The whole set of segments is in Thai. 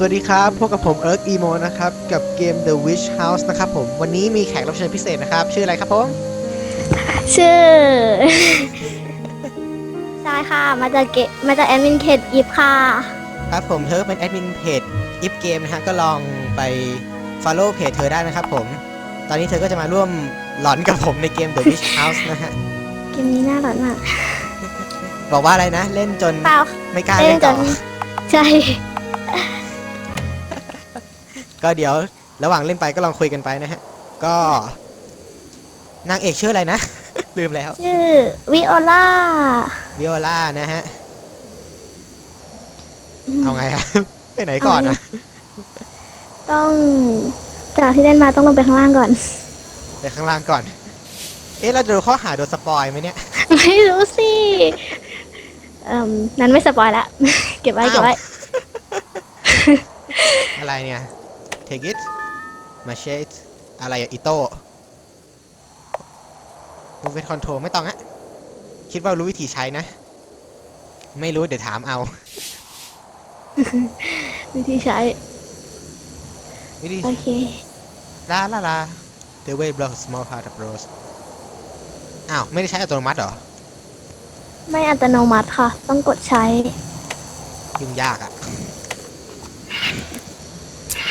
สวัสดีครับพบกับผมเอิร์กอีโมนะครับ กับเกม The Witch House นะครับผม วันนี้มีแขกรับเชิญพิเศษนะครับ ชื่ออะไรครับผม ชื่อใช่ค่ะ มาจากเกมาจากแอดมินเขตยิปค่ะ ครับผมเธอเป็นแอดมินเพจ if game นะฮะ ก็ลองไป follow เพจเธอได้นะครับผม ตอนนี้เธอก็จะมาร่วมหลอนกับผมในเกม The Witch House นะฮะ เกมนี้น่ารักมาก บอกว่าอะไรนะ เล่นจนเปล่าไม่กล้าเล่เล่นนจต่อนใช่ ก็เดี๋ยวระหว่างเล่นไปก็ลองคุยกันไปนะฮะ ก็นางเอกชื่ออะไรนะ ลืมแล้ว ชื่อวิโอล่าวิโอลานะฮะ เอาไงครับไปไหนก่อนนะต้องจากที่เล่นมาต้องลงไปข้างล่างก่อน ไปข้างล่างก่อน เอ๊ะเราจะโดนข้อหาโดนสปอยไหมเนี่ย ไม่รู้สิเอ่มนั้นไม่สปอยละ เก็บไว้อ้าวเก็บไว้ อะไรเนี่ย take it machete อะไรอะอิโต้ move control ไม่ต้องอะคิดว่ารู้วิธีใช้นะ ไม่รู้เดี๋ยวถามเอา วิธีใช้ วิธีโอเค ลาลาลา the way block small part of rose อ้าว ไม่ได้ใช้อัตโนมัติเหรอ ไม่อัตโนมัติค่ะ ต้องกดใช้ ยุ่งยากอะ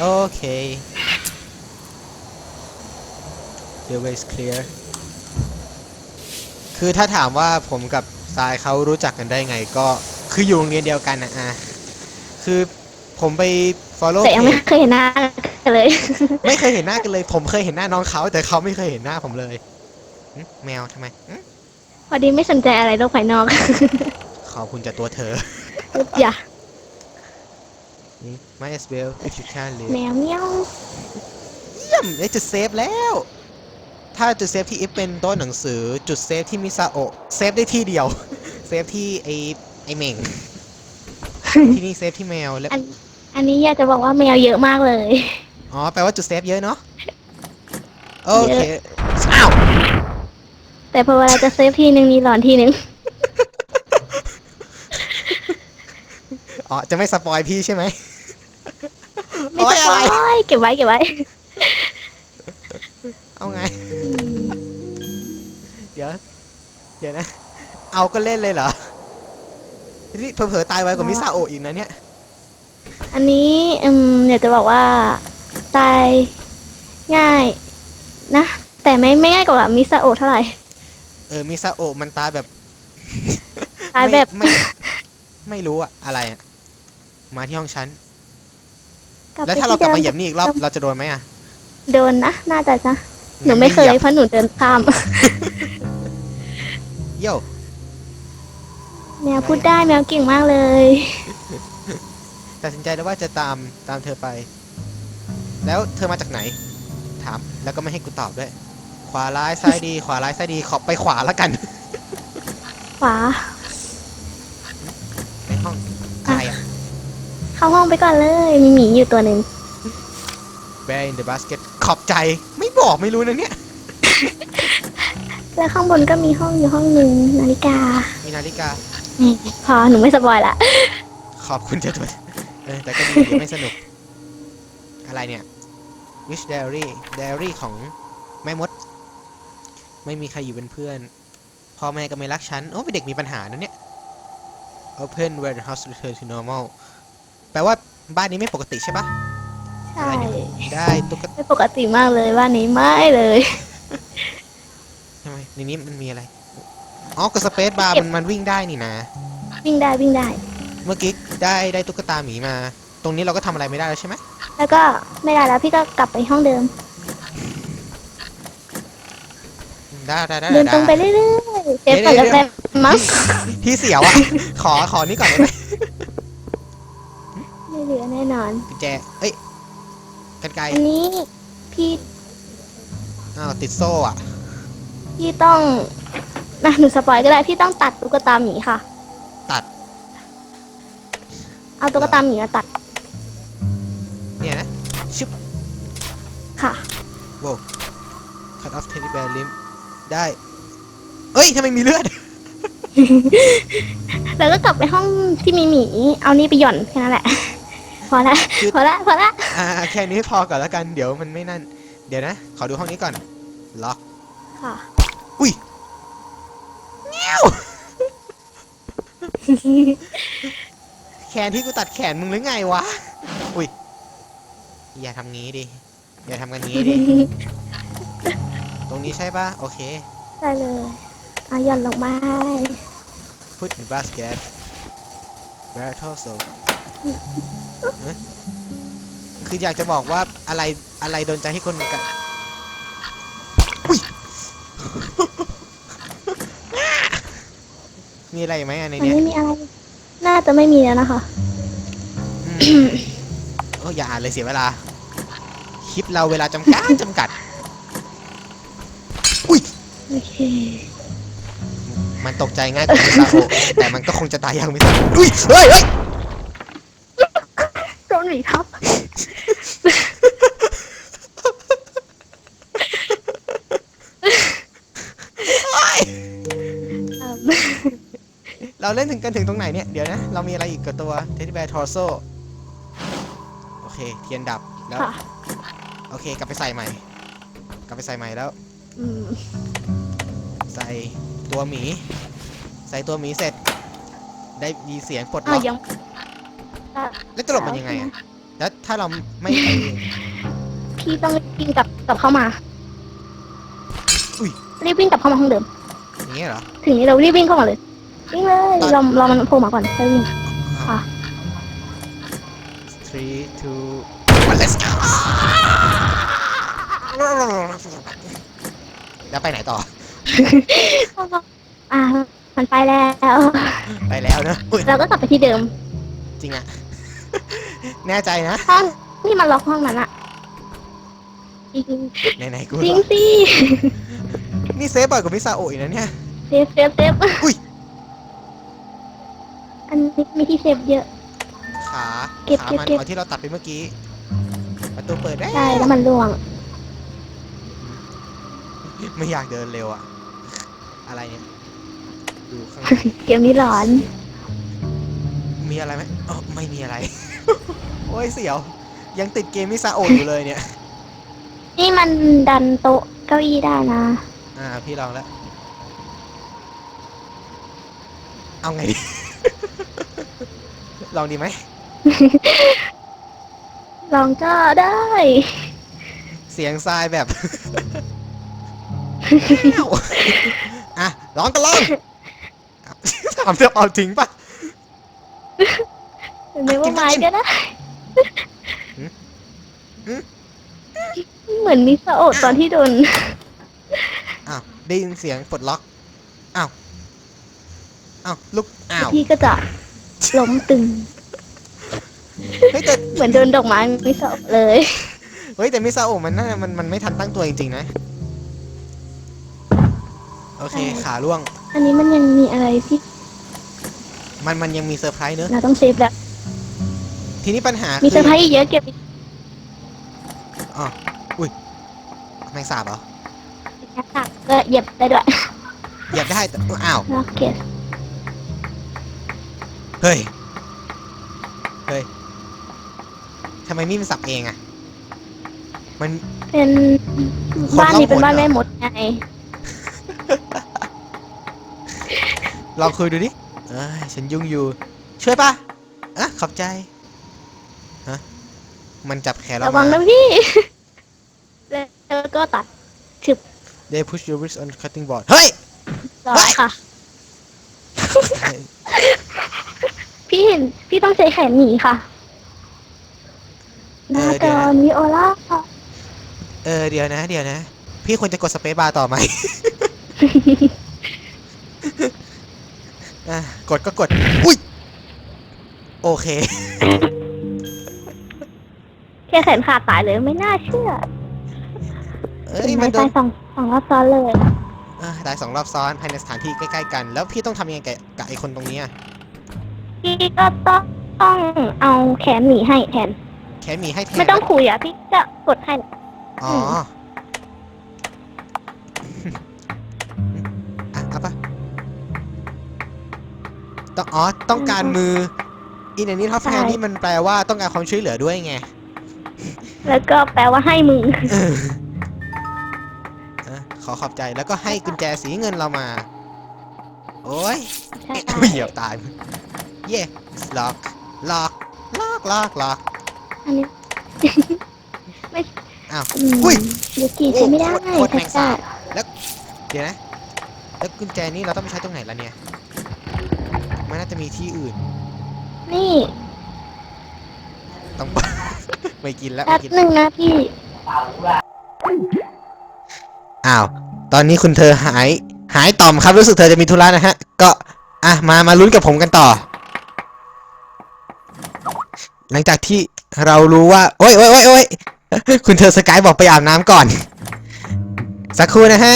โอเค the way is clear คือถ้าถามว่าผมกับทรายเขารู้จักกันได้ไงก็คืออยู่โรงเรียนเดียวกันนะอะคือผมไป follow แต่ยังไม่ page เคยเห็นหน้ากันเลย ไม่เคยเห็นหน้ากันเลย ผมเคยเห็นหน้าน้องเขาแต่เขาไม่เคยเห็นหน้าผมเลยหึแมวทำไมหึพอดีไม่สนใจอะไรโลกภายนอก ขอบคุณจากตัวเธออย่า นี่ might as well if you can live แมวเมียวเยี่ยมได้จุดเซฟแล้ว ถ้าจุดเซฟที่ if เป็นโต๊ะหนังสือจุดเซฟที่มิซาโอะเซฟได้ที่เดียว เซฟที่ไอไอเหม่งที่นี่เซฟที่แมวแล้วอันอันนี้อยากจะบอกว่าแมวเยอะมากเลย อ๋อ แปลว่าจุดเซฟเยอะเนาะ โอเคเยอะอ้าว แต่พอเวลาจะเซฟทีนึงมีหลอนทีนึงอ๋อ จะไม่สปอยพี่ใช่ไหมไม่ โอ๊สยปอะไรอยเก็บไว้เก็บไว้ เอาไง เดี๋ยว เดี๋ยวนะ เอาก็เล่นเลยเหรอ นี่เผลอๆตายไวกว่ามิซาโอะอีกนะเนี่ย อันนี้อืมอยากจะบอกว่าตายง่ายนะ แต่ไม่ไม่ง่ายกว่ามิซาโอะเท่าไหร่ เออมิซาโอะมันตายแบบตายแบบ ไม่ไม่ ไม่รู้อะอะไรอะมาที่ห้องฉันกลั บแล้วไปถ้าเราที่กลับเดิมมาเหยียบนี่อีกรอบเราจะโดนไหมอะโดนนะน่าจะจ้ะหนูไม่เคยหยีบเพราะหนูเดินข้ามโย่แมวพูดได้แมวเก่งมากเลยตัดสินใจแล้วว่าจะตามตามเธอไป แล้วเธอมาจากไหน ถามแล้วก็ไม่ให้กูตอบด้วย ขวาร้ายซ้ายดี ขวาร้ายซ้ายดีขอไปขวาแล้วกัน ขวา ในห้อง อะไรอะ เข้าห้องไปก่อนเลยมีหมีอยู่ตัวหนึ่ง Bear in the basket ขอบใจไม่บอกไม่รู้นะเนี่ย แล้วข้างบนก็มีห้องอยู่ห้องหนึ่งนาฬิกา มีนาฬิกานี่พอหนูไม่สปอยละขอบคุณจะตัวเออแต่ก็ดีดีไม่สนุก อะไรเนี่ย Wish Diary Diary ของแม่มด ไม่มีใครอยู่เป็นเพื่อน พ่อแม่ก็ไม่รักฉัน โอ้เป็นเด็กมีปัญหานะเนี่ย Open where the house return to normal แปลว่าบ้านนี้ไม่ปกติใช่ปะใช่ได้ตุ๊กตาไม่ปกติมากเลยบ้านนี้ไม่เลยทำไมในนี้มันมีอะไรอ๋อกดสเปซบาร์มันมันวิ่งได้นี่นะ วิ่งได้วิ่งได้ เมื่อกี้ได้ได้ตุ๊กตาหมีมา ตรงนี้เราก็ทำอะไรไม่ได้แล้วใช่ไหมแล้วก็ไม่ได้แล้วพี่ก็กลับไปห้องเดิมได้ได้ได้เดินได้ตรงไปเรื่อยๆเซฟก่อนเดี๋แล้ยววแป๊บมั้งพี่เสียวอะขอขอนี่ก่อนได้ไหมไม่เหลือแน่นอน กุญแจเอ้ยกันไกลอันนี้พี่อ้าวติดโซ่อะพี่ต้องนะหนูสปอยก็ได้พี่ต้องตัดตุ๊กตาหมีค่ะ ตัดเอาตุ๊กตาหมีมาตัดเนี่ยนะชิบ ค่ะโว้ cut off teddy bear limb ได้ เอ้ยทำไมมีเลือด แล้วก็กลับไปห้องที่มีหมี เอานี่ไปหย่อนแค่นั้นแหละ พอละคือพอละพอละอ่าแค่นี้พอก่อนแล้วกันเดี๋ยวมันไม่นั่น เดี๋ยวนะ ขอดูห้องนี้ก่อน ล็อก ค่ะ อุ้ยแขนที่กูตัดแขนมึงหรือไงวะ อุ้ย อย่าทำงี้ดิ อย่าทำกันงี้ดิ ตรงนี้ใช่ปะโอเค ได้เลยอะหย่อนลงมา put in basket battle so เอ๊ะคืออยากจะบอกว่าอะไรอะไรโดนใจให้คนกะอุ้ยมีอะไรไหมอันในอันเนี้ยนี้มีอะไร น่าจะไม่มีแล้วนะคะ อืมโอ้อย่าอ่านเลยเสียเวลา คลิปเราเวลาจำกัดจำกัดอุ้ยโอเค มันตกใจง่ายกว่ามิซาโอะแต่มันก็คงจะตายอย่างมิซาโอะอุ้ยเฮ้ยเฮ้ยโดนหมีทับเอิ่มเราเล่นถึงกันถึงตรงไหนเนี่ย เดี๋ยวนะ เรามีอะไรอีกกับตัวเท d ดี้แบร์ทอร์โซโอเค เทียนดับแล้ว ค่ะโอเค กลับไปใส่ใหม่ กลับไปใส่ใหม่แล้ว อืมใส่ ตัวหมี ใส่ตัวหมีเสร็จ ได้มีเสียงปลดอ้าล็วอกยังอะแล้วจะหลบมันยังไงอะแล้วถ้าเราไม่ไปพี่ต้องวิ่งกลับกลับเข้ามาอุ้ยรีบวิ่งกลับเข้ามาห้องเดิม อย่างเงี้ยเหรอ ถึงนี้เรารีบวิ่งเข้ามาเลยวิ่งเลยตอน เราเรามันโผล่มาก่อนค่อยวิ่ง ค่ะ three two one let's go แล้วไปไหนต่อ อ่ามันไปแล้ว ไปแล้วเนอะอุ๊ยเราก็กลับไปที่เดิมจริงอะ แน่ใจนะห้องนี่มันล็อกห้องนั้นอะจริงไหนๆกูจริงสินี่เซฟบ่อยกว่ามิซาโอะอีกนะเนี่ย เซฟเซฟเซฟอุ้ยอันนี้มีที่เซฟเยอะ ขาเก็บขาเก็บมันเก็บ เอาที่เราตัดไปเมื่อกี้ประตูเปิดได้ใช่แล้วมันล่วง ไม่อยากเดินเร็วอะ อะไรเนี่ยดูข้างในเกมนี้ร้อน มีอะไรไหมอ๋อไม่มีอะไร โอ้ยเสียว ยังติดเกมมิซาโอะอยู่เลยเนี่ย นี่มันดันโต๊ะเก้าอี้ได้นะ อ่า พี่ลองแล้ว เอาไงดี ลองดีไหม ลองก็ได้ เสียงทรายแบบอ้าว อะลองก็ลองถามจะเอาจริงปะไม่ว่าไม้ก็ได้หืมหืม เหมือนมิสโอะตอนที่โดน อ้าวได้ยินเสียงปลดล็อกอ้าวอ้าวลุกอ้าวพี่ก็จะล้มตึง เฮ้ยแต่เหมือนโดนดอกไม้มิสโอะเลย เฮ้ยแต่มิซาโอะมันน่ามันมันไม่ทันตั้งตัวจริงๆนะ โอเคใช่ขาล่วง อันนี้มันยังมีอะไรที่มันมันยังมีเซอร์ไพรส์เนอะ เราต้องเซฟแล้ว ทีนี้ปัญหามีคืเซอร์ไพรส์อีกเยอะเก็บอีกอ๋ออุ้ย แมงสาบเหรอค่ะก็เหยียบได้ด้วยเหยียบได้แต่อ้าว แล้วเก็บเฮ้ย เฮ้ย ทำไมนี่มันสับเองอะมัน เป็นคนบ้านนี้เป็นล่องหนบ้านเหรอแม่มดไง ลองคุยดูดิเอ้ยฉันยุ่งอยู่ ช่วยปะอะขอบใจ ฮะ มันจับแขนเราระวังมา นะพี่ แล้วก็ตัด They push your wrist on cutting board เฮ้ย ต่อเฮ้ย ค่ะ พี่เห็น พี่ต้องใช้แขนหนีค่ะหเอน้าอจเดี๋ยวอนะมีโอล่าค่ะเออเดี๋ยวนะ เดี๋ยวนะ พี่ควรจะกดสเปซบาร์ต่อไหม อะกดก็กด อุ้ย โอเค แค่แขนขาดตายเลยไม่น่าเชื่อเอ้ยเห็นไหมมันโดตานยสองสองรอบซ้อนเลยเออตายสองรอบซ้อนภายในสถานที่ใกล้ๆกัน แล้วพี่ต้องทำยังไงกับกับไอ้คนตรงนี้อะพี่ก็ต้องต้องเอาแขนหนีให้แทนแค่มีให้แทนไม่ต้องคุยอะพี่จะกดให้ อ๋ออ่ ต้องอ๋อต้องการมืออินอันนี้ท็อปแฟนใช่นี่มันแปลว่าต้องการความช่วยเหลือด้วยไงแล้วก็แปลว่าให้มึงเออเออขอขอบใจแล้วก็ให้กุญแจสีเงินเรามา โอ้ย ใช่เอ๊ะเหยียบตายเย่ล็อกล็อกล็อกล็อกล็อก อันนี้ ไม่อ้าวอืมอุ้ยยูกิใช้ไม่ได้โคตรโคตรแมแท็งกสาซ่าบเดี๋ยวนะ แล้วกุญแจนี้เราต้องไปใช้ตรงไหนล่ะเนี่ย มันน่าจะมีที่อื่น นี่ต้อง ไม่กินแล้วแป๊ไม่บกินหนึ่งนะพี่ อ้าวตอนนี้คุณเธอหายหายต่อมครับรู้สึกเธอจะมีธุระนะฮะ ก็อะมามาลุ้นกับผมกันต่อ หลังจากที่เรารู้ว่า โอ้ยโอ้ยโอ้ยโอ้ยคุณเธอสกายบอกไปอาบน้ำก่อน สักครู่นะฮะ